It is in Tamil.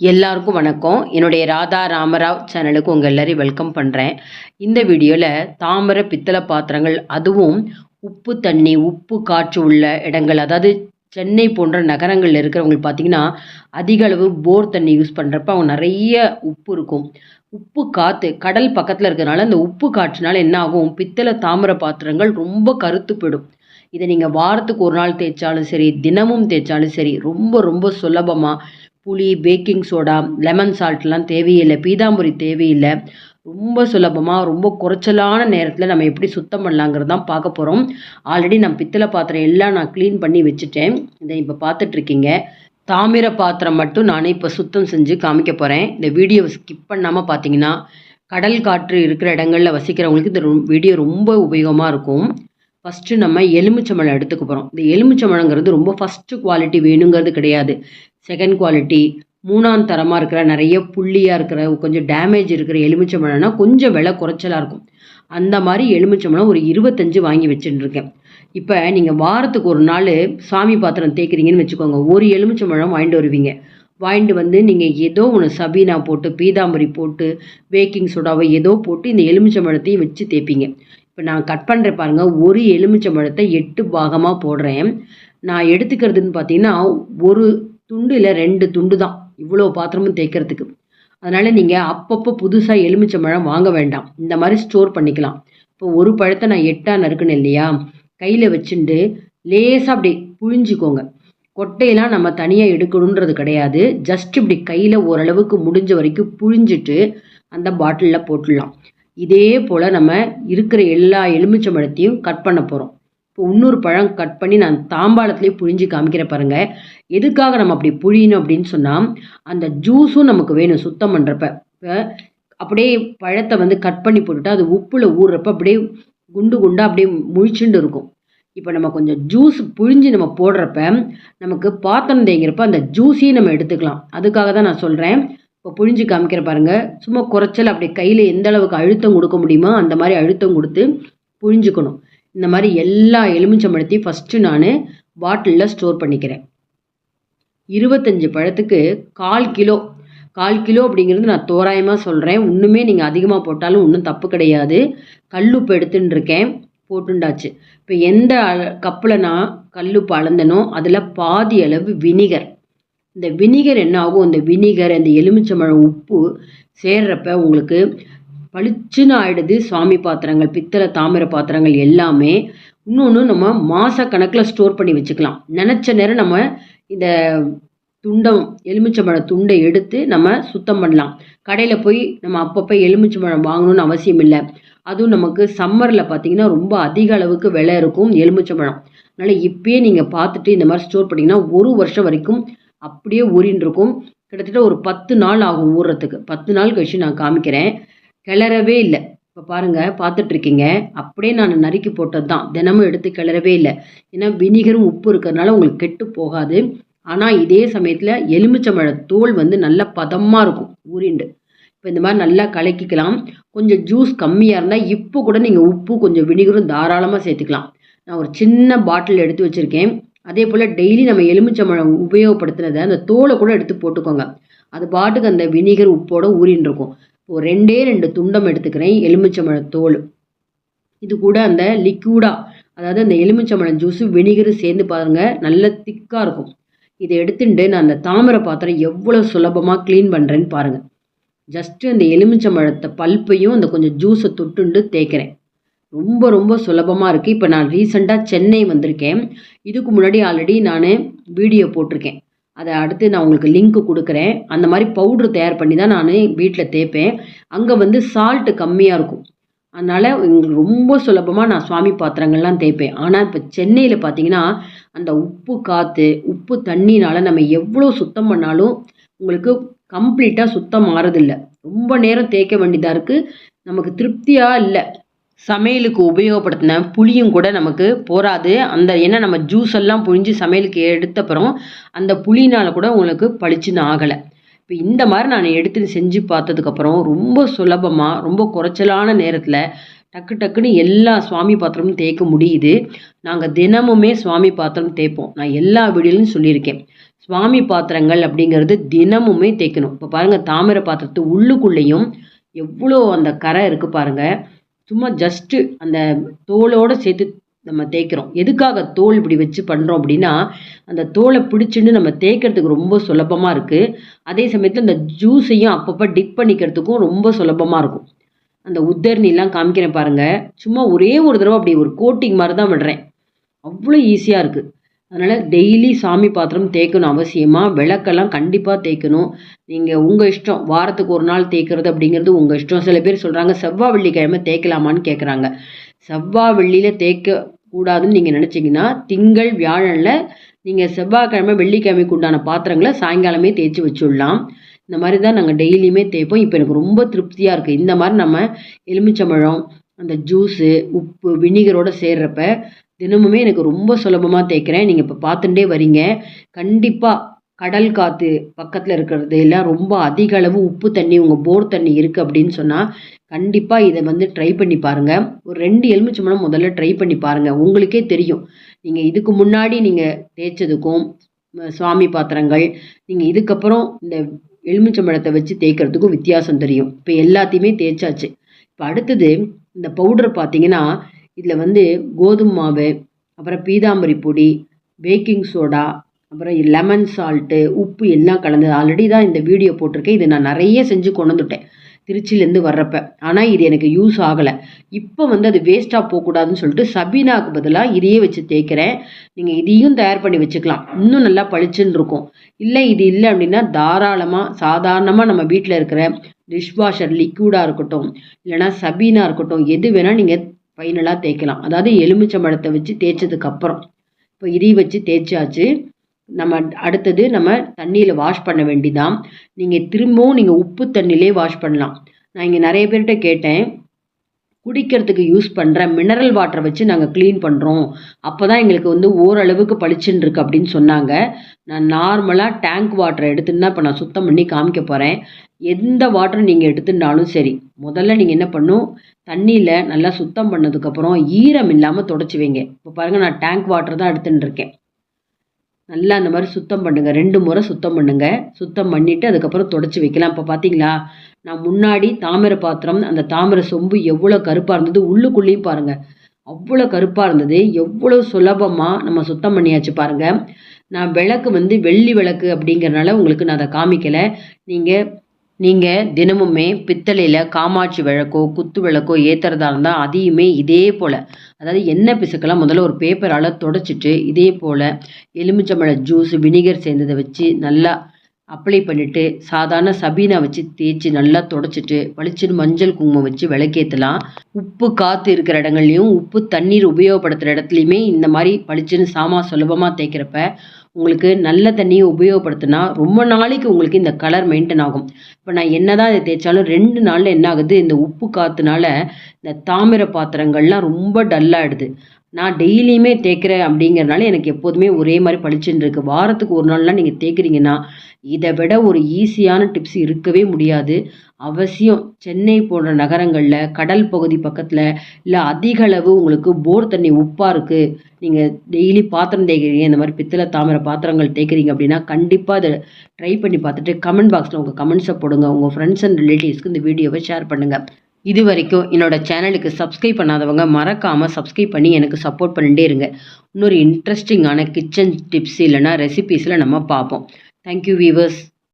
எல்லாருக்கும் வணக்கம். என்னுடைய ராதா ராமராவ் சேனலுக்கு உங்கள் எல்லாரையும் வெல்கம் பண்ணுறேன் இந்த வீடியோவில் தாமிர பித்தளை பாத்திரங்கள் அதுவும் உப்பு தண்ணி உப்பு காற்று உள்ள இடங்கள் அதாவது சென்னை போன்ற நகரங்களில் இருக்கிறவங்களுக்கு பார்த்தீங்கன்னா அதிக அளவு போர் தண்ணி யூஸ் பண்ணுறப்ப அவங்க நிறைய உப்பு இருக்கும். உப்பு காற்று கடல் பக்கத்தில் இருக்கிறதுனால அந்த உப்பு காற்றுனால என்ன ஆகும்? பித்தளை தாமிர பாத்திரங்கள் ரொம்ப கருத்துப்படும் இதை நீங்கள் வாரத்துக்கு ஒரு நாள் தேய்ச்சாலும் சரி தினமும் தேய்ச்சாலும் சரி ரொம்ப ரொம்ப சுலபமாக புளி பேக்கிங் சோடா லெமன் சால்ட்லாம் தேவையில்லை. பீதாம்புரி தேவையில்லை. ரொம்ப சுலபமாக ரொம்ப குறைச்சலான நேரத்தில் நம்ம எப்படி சுத்தம் பண்ணலாங்கிறது தான் பார்க்க போகிறோம் ஆல்ரெடி நான் பித்தளை பாத்திரம் எல்லாம் நான் க்ளீன் பண்ணி வச்சுட்டேன். இதை இப்போ பார்த்துட்ருக்கீங்க தாமிர பாத்திரம் மட்டும் நானே இப்போ சுத்தம் செஞ்சு காமிக்க போகிறேன் இந்த வீடியோவை ஸ்கிப் பண்ணாமல் பார்த்தீங்கன்னா கடல் காற்று இருக்கிற இடங்களில் வசிக்கிறவங்களுக்கு இந்த ரொ- வீடியோ ரொம்ப உபயோகமாக இருக்கும். ஃபஸ்ட்டு நம்ம எலுமிச்சம்பழம் எடுத்துக்க போகிறோம் இந்த எலுமிச்சம்பழங்கிறது ரொம்ப ஃபஸ்ட்டு குவாலிட்டி வேணுங்கிறது கிடையாது. செகண்ட் குவாலிட்டி மூணாம் தரமாக இருக்கிற நிறைய புள்ளியாக இருக்கிற கொஞ்சம் டேமேஜ் இருக்கிற எலுமிச்சம்பழம்னா கொஞ்சம் விலை குறைச்சலாக இருக்கும். அந்த மாதிரி எலுமிச்சம்பழம் ஒரு இருபத்தஞ்சு வாங்கி வச்சுட்டுருக்கேன் இப்போ நீங்கள் வாரத்துக்கு ஒரு நாள் சாமி பாத்திரம் தேய்க்கிறீங்கன்னு வச்சுக்கோங்க. ஒரு எலுமிச்சம்பழம் வாங்கிட்டு வருவீங்க. வாங்கிட்டு வந்து நீங்கள் ஏதோ ஒன்று சபீனா போட்டு பீதாம்பரி போட்டு பேக்கிங் சோடாவை ஏதோ போட்டு இந்த எலுமிச்சம்பழத்தையும் வச்சு தேய்ப்பீங்க. இப்போ நான் கட் பண்ணுற பாருங்கள் ஒரு எலுமிச்சம்பழத்தை எட்டு பாகமாக போடுறேன். நான் எடுத்துக்கிறதுன்னு பார்த்தீங்கன்னா ஒரு துண்டு இல்லை ரெண்டு துண்டு தான் இவ்வளோ பாத்திரமும் தேய்க்கிறதுக்கு. அதனால் நீங்கள் அப்பப்போ புதுசாக எலுமிச்சம்பழம் வாங்க வேண்டாம். இந்த மாதிரி ஸ்டோர் பண்ணிக்கலாம். இப்போ ஒரு பழத்தை நான் எட்டாக நறுக்கணும் இல்லையா? கையில் வச்சுட்டு லேசாக அப்படி புழிஞ்சிக்கோங்க. கொட்டையெல்லாம் நம்ம தனியாக எடுக்கணுன்றது கிடையாது. ஜஸ்ட் இப்படி கையில் ஓரளவுக்கு முடிஞ்ச வரைக்கும் புழிஞ்சிட்டு அந்த பாட்டிலில் போட்டுடலாம். இதே போல் நம்ம இருக்கிற எல்லா எலுமிச்சம்பழத்தையும் கட் பண்ண போகிறோம் இப்போ இன்னொரு பழம் கட் பண்ணி நான் தாம்பாளத்துலேயே புழிஞ்சு காமிக்கிற பாருங்க. எதுக்காக நம்ம அப்படி புழியணும் அப்படின்னு சொன்னால் அந்த ஜூஸும் நமக்கு வேணும் சுத்தம் பண்ணுறப்ப இப்போ அப்படியே பழத்தை வந்து கட் பண்ணி போட்டுட்டா அது உப்பில் ஊறுறப்ப அப்படியே குண்டு குண்டாக அப்படியே முழிச்சுண்டு இருக்கும். இப்போ நம்ம கொஞ்சம் ஜூஸ் புழிஞ்சு நம்ம போடுறப்ப நமக்கு பாத்திரம் தேங்கிறப்ப அந்த ஜூஸையும் நம்ம எடுத்துக்கலாம். அதுக்காக தான் நான் சொல்கிறேன் இப்போ புழிஞ்சு காமிக்கிற பாருங்க. சும்மா குறைச்சல் அப்படி கையில் எந்த அளவுக்கு அழுத்தம் கொடுக்க முடியுமோ அந்த மாதிரி அழுத்தம் கொடுத்து புழிஞ்சுக்கணும். இந்த மாதிரி எல்லா எலுமிச்சம்பழத்தையும் ஃபஸ்ட்டு நான் பாட்டிலில் ஸ்டோர் பண்ணிக்கிறேன். இருபத்தஞ்சி பழத்துக்கு கால் கிலோ. கால் கிலோ அப்படிங்கிறது நான் தோராயமாக சொல்கிறேன் ஒன்றுமே நீங்கள் அதிகமாக போட்டாலும் ஒன்றும் தப்பு கிடையாது. கல்லுப்பு உப்பு இருக்கேன். போட்டுண்டாச்சு. இப்போ எந்த கப்பில் நான் கல்லுப்பு அளந்தனோ அதில் பாதி அளவு வினிகர். இந்த வினிகர் என்ன ஆகும்? இந்த வினிகர் அந்த எலுமிச்சம்பழம் உப்பு சேர்றப்ப உங்களுக்கு பளிச்சுன்னு ஆயிடுது சுவாமி பாத்திரங்கள் பித்தளை தாமிர பாத்திரங்கள் எல்லாமே. இன்னொன்று நம்ம மாதக்கணக்கில் ஸ்டோர் பண்ணி வச்சுக்கலாம். நினச்ச நேரம் நம்ம இந்த துண்டம் எலுமிச்சம்பழ துண்டை எடுத்து நம்ம சுத்தம் பண்ணலாம். கடையில் போய் நம்ம அப்பப்போ எலுமிச்சம்பழம் வாங்கணும்னு அவசியம் இல்லை. அதுவும் நமக்கு சம்மரில் பார்த்தீங்கன்னா ரொம்ப அதிக அளவுக்கு விலை இருக்கும் எலுமிச்சம்பழம். அதனால் இப்பயே நீங்கள் பார்த்துட்டு இந்த மாதிரி ஸ்டோர் பண்ணிங்கன்னா ஒரு வருஷம் வரைக்கும் அப்படியே ஊறின்னு இருக்கும். கிட்டத்தட்ட ஒரு பத்து நாள் ஆகும் ஊறுறதுக்கு பத்து நாள் கழிச்சு நான் காமிக்கிறேன். கிளறவே இல்லை. இப்போ பாருங்கள் பார்த்துட்ருக்கீங்க. அப்படியே நான் நறுக்கி போட்டது தான் தினமும் எடுத்து கிளறவே இல்லை. ஏன்னா வினிகரும் உப்பு இருக்கிறதுனால உங்களுக்கு கெட்டு போகாது. ஆனால் இதே சமயத்தில் எலுமிச்சம்பழ தோல் வந்து நல்ல பதமாக இருக்கும் ஊறிண்டு. இப்போ இந்த மாதிரி நல்லா கலக்கிக்கலாம். கொஞ்சம் ஜூஸ் கம்மியாக இருந்தால் இப்போ கூட நீங்கள் உப்பு கொஞ்சம் வினிகரும் தாராளமாக சேர்த்துக்கலாம். நான் ஒரு சின்ன பாட்டில் எடுத்து வச்சுருக்கேன். அதே போல் டெய்லி நம்ம எலுமிச்சம்பழம் உபயோகப்படுத்துனதை அந்த தோலை கூட எடுத்து போட்டுக்கோங்க. அது பாட்டுக்கு அந்த வினிகர் உப்போட ஊறின்னு இருக்கும் இப்போது ரெண்டே ரெண்டு துண்டம் எடுத்துக்கிறேன். எலுமிச்சம்பழ தோல். இது கூட அந்த லிக்யூடாக அதாவது அந்த எலுமிச்சம்பழம் ஜூஸு வினிகரும் சேர்ந்து பாருங்கள் நல்ல திக்காக இருக்கும். இதை எடுத்துட்டு நான் அந்த தாமிர பாத்திரம் எவ்வளோ சுலபமாக க்ளீன் பண்ணுறேன்னு பாருங்கள் ஜஸ்ட்டு அந்த எலுமிச்சம்பழத்தை பல்ப்பையும் அந்த கொஞ்சம் ஜூஸை தொட்டுண்டு தேய்க்கிறேன். ரொம்ப ரொம்ப சுலபமாக இருக்குது இப்போ நான் ரீசெண்டாக சென்னை வந்திருக்கேன். இதுக்கு முன்னாடி ஆல்ரெடி நான் வீடியோ போட்டிருக்கேன். அதை அடுத்து நான் உங்களுக்கு லிங்க் கொடுக்குறேன். அந்த மாதிரி பவுட்ரு தயார் பண்ணி தான் நான் வீட்டில் தேய்ப்பேன். அங்கே வந்து சால்ட்டு கம்மியாக இருக்கும். அதனால் எங்களுக்கு ரொம்ப சுலபமாக நான் சுவாமி பாத்திரங்கள்லாம் தேய்ப்பேன். ஆனால் இப்போ சென்னையில் பார்த்தீங்கன்னா அந்த உப்பு காற்று உப்பு தண்ணினால் நம்ம எவ்வளோ சுத்தம் பண்ணாலும் உங்களுக்கு கம்ப்ளீட்டாக சுத்தம் மாறதில்லை. ரொம்ப நேரம் தேய்க்க வேண்டியதாக இருக்குது நமக்கு திருப்தியாக இல்லை. சமையலுக்கு உபயோகப்படுத்தின புளியும் கூட நமக்கு போராது அந்த ஏன்னா நம்ம ஜூஸ் எல்லாம் புழிஞ்சு சமையலுக்கு எடுத்தப்புறம் அந்த புளினால் கூட உங்களுக்கு பளிச்சுன்னு ஆகலை. இப்போ இந்த மாதிரி நான் எடுத்து செஞ்சு பார்த்ததுக்கப்புறம் ரொம்ப சுலபமாக ரொம்ப குறைச்சலான நேரத்தில் டக்கு டக்குன்னு எல்லா சுவாமி பாத்திரமும் தேய்க்க முடியுது. நாங்கள் தினமுமே சுவாமி பாத்திரம் தேய்ப்போம். நான் எல்லா வீடியோலையும் சொல்லியிருக்கேன். சுவாமி பாத்திரங்கள் அப்படிங்கிறது தினமுமே தேய்க்கணும். இப்போ பாருங்கள் தாமிர பாத்திரத்து உள்ளுக்குள்ளேயும் எவ்வளோ அந்த கரை இருக்குது பாருங்கள் சும்மா ஜஸ்ட்டு அந்த தோலோடு சேர்த்து நம்ம தேய்க்கிறோம். எதுக்காக தோல் இப்படி வச்சு பண்ணுறோம் அப்படின்னா அந்த தோலை பிடிச்சின்னு நம்ம தேய்க்கிறதுக்கு ரொம்ப சுலபமாக இருக்குது அதே சமயத்தில் அந்த ஜூஸையும் அப்பப்போ டிப் பண்ணிக்கிறதுக்கும் ரொம்ப சுலபமாக இருக்கும். அந்த உத்தரணிலாம் காமிக்கிறேன் பாருங்கள் சும்மா ஒரே ஒரு தடவை அப்படி ஒரு கோட்டிங் மாதிரி தான் விடுறேன். அவ்வளோ ஈஸியாக இருக்குது அதனால் டெய்லி சாமி பாத்திரம் தேய்க்கணும் அவசியமாக விளக்கெல்லாம் கண்டிப்பாக தேய்க்கணும். நீங்கள் உங்கள் இஷ்டம் வாரத்துக்கு ஒரு நாள் தேய்க்கிறது அப்படிங்கிறது உங்கள் இஷ்டம். சில பேர் சொல்கிறாங்க செவ்வாய் வெள்ளிக்கிழமை தேய்க்கலாமான்னு கேட்குறாங்க செவ்வாய் வெள்ளியில் தேய்க்க கூடாதுன்னு நீங்கள் நினச்சிங்கன்னா திங்கள் வியாழனில் நீங்கள் செவ்வாய்க்கிழமை வெள்ளிக்கிழமைக்கு உண்டான பாத்திரங்களை சாயங்காலமே தேய்ச்சி வச்சுடலாம். இந்த மாதிரி தான் நாங்கள் டெய்லியுமே தேய்ப்போம். இப்போ எனக்கு ரொம்ப திருப்தியாக இருக்குது இந்த மாதிரி நம்ம எலுமிச்சம்பழம் அந்த ஜூஸு உப்பு வினிகரோடு சேர்றப்ப தினமுமே எனக்கு ரொம்ப சுலபமாக தேய்க்கிறேன். நீங்கள் இப்போ பார்த்துட்டே வரீங்க. கண்டிப்பாக கடல் காற்று பக்கத்தில் இருக்கிறது எல்லாம் ரொம்ப அதிக அளவு உப்பு தண்ணி உங்கள் போர் தண்ணி இருக்குது அப்படின்னு சொன்னால் கண்டிப்பாக இதை வந்து ட்ரை பண்ணி பாருங்கள் ஒரு ரெண்டு எலுமிச்சம்பழம் முதல்ல ட்ரை பண்ணி பாருங்கள் உங்களுக்கே தெரியும். நீங்கள் இதுக்கு முன்னாடி நீங்கள் தேய்ச்சதுக்கும் சுவாமி பாத்திரங்கள் நீங்கள் இதுக்கப்புறம் இந்த எலுமிச்சம்பழத்தை வச்சு தேய்க்கிறதுக்கும் வித்தியாசம் தெரியும். இப்போ எல்லாத்தையுமே தேய்ச்சாச்சு. இப்போ அடுத்தது இந்த பவுடர் பார்த்தீங்கன்னா இதில் வந்து கோதுமை மாவு அப்புறம் பீதாம்பரி பொடி பேக்கிங் சோடா அப்புறம் லெமன் சால்ட்டு உப்பு எல்லாம் கலந்தது. ஆல்ரெடி தான் இந்த வீடியோ போட்டிருக்கேன். இது நான் நிறைய செஞ்சு கொண்டு வந்துட்டேன். திருச்சியிலேருந்து வர்றப்ப. ஆனால் இது எனக்கு யூஸ் ஆகலை. இப்போ வந்து அது வேஸ்ட்டாக போகக்கூடாதுன்னு சொல்லிட்டு சபீனாவுக்கு பதிலாக இதையே வச்சு தேய்க்கிறேன். நீங்கள் இதையும் தயார் பண்ணி வச்சுக்கலாம். இன்னும் நல்லா பளிச்சுன்னு இருக்கும். இல்லை இது இல்லை அப்படின்னா தாராளமாக சாதாரணமாக நம்ம வீட்டில் இருக்கிற டிஷ்வாஷர் லிக்யூடாக இருக்கட்டும் இல்லைனா சபீனா இருக்கட்டும் எது வேணால் நீங்கள் ஃபைனலாக தேய்க்கலாம். அதாவது எலுமிச்சம்பழத்தை வச்சு தேய்ச்சதுக்கப்புறம் இப்போ இதையும் வச்சு தேய்ச்சாச்சு. நம்ம அடுத்தது நம்ம தண்ணியில் வாஷ் பண்ண வேண்டிதான். நீங்கள் திரும்பவும் நீங்கள் உப்பு தண்ணியிலே வாஷ் பண்ணலாம். நான் இங்கே நிறைய பேர்கிட்ட கேட்டேன். குடிக்கிறதுக்கு யூஸ் பண்ணுற மினரல் வாட்டரை வச்சு நாங்கள் க்ளீன் பண்ணுறோம் அப்போ தான் எங்களுக்கு வந்து ஓரளவுக்கு பளிச்சுன்னு இருக்கு அப்படின்னு சொன்னாங்க. நான் நார்மலாக டேங்க் வாட்டரை எடுத்துன்னு தான் இப்போ நான் சுத்தம் பண்ணி காமிக்க போகிறேன் எந்த வாட்டர் நீங்கள் எடுத்துட்டாலும் சரி. முதல்ல நீங்கள் என்ன பண்ணும்? தண்ணியில் நல்லா சுத்தம் பண்ணதுக்கப்புறம் ஈரம் இல்லாமல் தொடச்சி வைங்க. இப்போ பாருங்கள் நான் டேங்க் வாட்டர் தான் எடுத்துகிட்டு இருக்கேன். நல்லா அந்த மாதிரி சுத்தம் பண்ணுங்கள் ரெண்டு முறை சுத்தம் பண்ணுங்கள் சுத்தம் பண்ணிவிட்டு அதுக்கப்புறம் தொடச்சி வைக்கலாம். இப்போ பார்த்தீங்களா நான் முன்னாடி தாமரை பாத்திரம் அந்த தாமரை சொம்பு எவ்வளோ கருப்பாக இருந்தது? உள்ளுக்குள்ளேயும் பாருங்கள் அவ்வளோ கருப்பாக இருந்தது. எவ்வளோ சுலபமாக நம்ம சுத்தம் பண்ணியாச்சு பாருங்கள் நான் விளக்கு வந்து வெள்ளி விளக்கு அப்படிங்கிறனால உங்களுக்கு நான் அதை காமிக்கலை. நீங்கள் நீங்கள் தினமுமே பித்தளையில் காமாட்சி விளக்கோ குத்து விளக்கோ ஏற்றுறதா இருந்தால் அதையுமே இதே போல் அதாவது எண்ணெய் பிசுக்கெல்லாம் முதல்ல ஒரு பேப்பரால் தொடச்சிட்டு இதே போல் எலுமிச்சம்பழ ஜூஸ் வினிகர் சேர்ந்ததை வச்சு நல்லா அப்ளை பண்ணிவிட்டு சாதாரண சபீனா வச்சு தேய்ச்சி நல்லா தொடச்சிட்டு பளிச்சுன்னு மஞ்சள் குங்குமம் வச்சு விளக்கேற்றலாம் உப்பு காற்று இருக்கிற இடங்கள்லையும் உப்பு தண்ணீர் உபயோகப்படுத்துகிற இடத்துலையுமே இந்த மாதிரி பளிச்சுன்னு சாமா சுலபமாக தேய்க்கிறப்ப உங்களுக்கு நல்ல தண்ணியை உபயோகப்படுத்தினா ரொம்ப நாளைக்கு உங்களுக்கு இந்த கலர் மெயின்டைன் ஆகும். இப்போ நான் என்ன தான் இதை தேய்ச்சாலும் ரெண்டு நாளில் என்ன ஆகுது? இந்த உப்பு காற்றுனால இந்த தாமிர பாத்திரங்கள்லாம் ரொம்ப டல்லாகிடுது நான் டெய்லியுமே தேய்க்கிறேன் அப்படிங்கிறனால எனக்கு எப்போதுமே ஒரே மாதிரி பளிச்சுன்னு இருக்குது வாரத்துக்கு ஒரு நாள்லாம் நீங்கள் தேய்க்கிறீங்கன்னா இதை விட ஒரு ஈஸியான டிப்ஸ் இருக்கவே முடியாது. அவசியம் சென்னை போன்ற நகரங்களில் கடல் பகுதி பக்கத்தில் இல்லை அதிக அளவு உங்களுக்கு போர் தண்ணி உப்பாக இருக்குது நீங்கள் டெய்லி பாத்திரம் தேய்க்கிறீங்க இந்த மாதிரி பித்தளை தாமிர பாத்திரங்கள் தேய்க்கிறீங்க அப்படின்னா கண்டிப்பாக அதை ட்ரை பண்ணி பார்த்துட்டு கமெண்ட் பாக்ஸில் உங்கள் கமெண்ட்ஸை போடுங்க. உங்கள் ஃப்ரெண்ட்ஸ் அண்ட் ரிலேட்டிவ்ஸ்க்கு இந்த வீடியோவை ஷேர் பண்ணுங்கள் இது வரைக்கும் என்னோடய சேனலுக்கு சப்ஸ்கிரைப் பண்ணாதவங்க மறக்காமல் சப்ஸ்கிரைப் பண்ணி எனக்கு சப்போர்ட் பண்ணிட்டே இருங்க. இன்னொரு இன்ட்ரெஸ்டிங்கான கிச்சன் டிப்ஸ் இல்லைனா ரெசிபீஸில் நம்ம பார்ப்போம். Thank you viewers